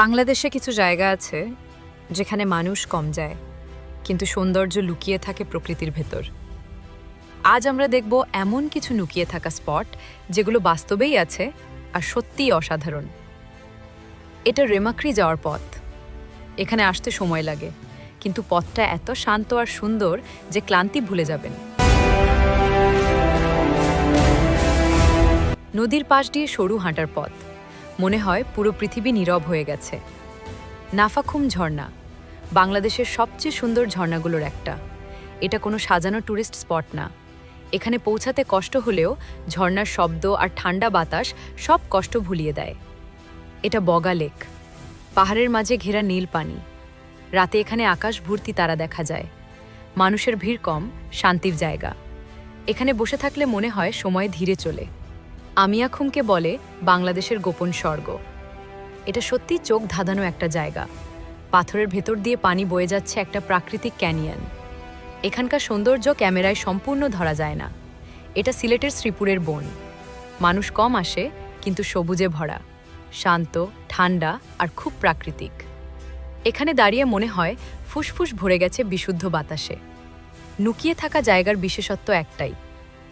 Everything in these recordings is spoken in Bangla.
বাংলাদেশে কিছু জায়গা আছে যেখানে মানুষ কম যায়, কিন্তু সৌন্দর্য লুকিয়ে থাকে প্রকৃতির ভেতর। আজ আমরা দেখব এমন কিছু লুকিয়ে থাকা স্পট যেগুলো বাস্তবেই আছে আর সত্যিই অসাধারণ। এটা রেমাক্রি যাওয়ার পথ। এখানে আসতে সময় লাগে, কিন্তু পথটা এত শান্ত আর সুন্দর যে ক্লান্তি ভুলে যাবেন। নদীর পাশ দিয়ে সরু হাঁটার পথ। মনে হয় পুরো পৃথিবী নীরব হয়ে গেছে। নাফাখুম ঝর্ণা, বাংলাদেশের সবচেয়ে সুন্দর ঝর্ণাগুলোর একটা। এটা কোনো সাজানো ট্যুরিস্ট স্পট না। এখানে পৌঁছাতে কষ্ট হলেও ঝর্ণার শব্দ আর ঠান্ডা বাতাস সব কষ্ট ভুলিয়ে দেয়। এটা বগা লেক, পাহাড়ের মাঝে ঘেরা নীল পানি। রাতে এখানে আকাশ ভর্তি তারা দেখা যায়। মানুষের ভিড় কম, শান্তির জায়গা। এখানে বসে থাকলে মনে হয় সময় ধীরে চলে। আমিয়াখুমকে বলে বাংলাদেশের গোপন স্বর্গ। এটা সত্যি চোখ ধাঁধানো একটা জায়গা। পাথরের ভেতর দিয়ে পানি বয়ে যাচ্ছে একটা প্রাকৃতিক ক্যানিয়ন। এখানকার সৌন্দর্য ক্যামেরায় সম্পূর্ণ ধরা যায় না। এটা সিলেটের শ্রীপুরের বন। মানুষ কম আসে, কিন্তু সবুজে ভরা। শান্ত, ঠান্ডা আর খুব প্রাকৃতিক। এখানে দাঁড়িয়ে মনে হয় ফুসফুস ভরে গেছে বিশুদ্ধ বাতাসে। লুকিয়ে থাকা জায়গার বিশেষত্ব একটাই।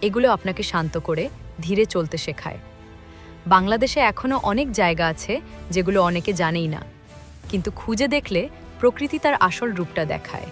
এগুলো আপনাকে শান্ত করে ধীরে চলতে শেখায়। বাংলাদেশে এখনও অনেক জায়গা আছে যেগুলো অনেকে জানেই না। কিন্তু খুঁজে দেখলে প্রকৃতি তার আসল রূপটা দেখায়।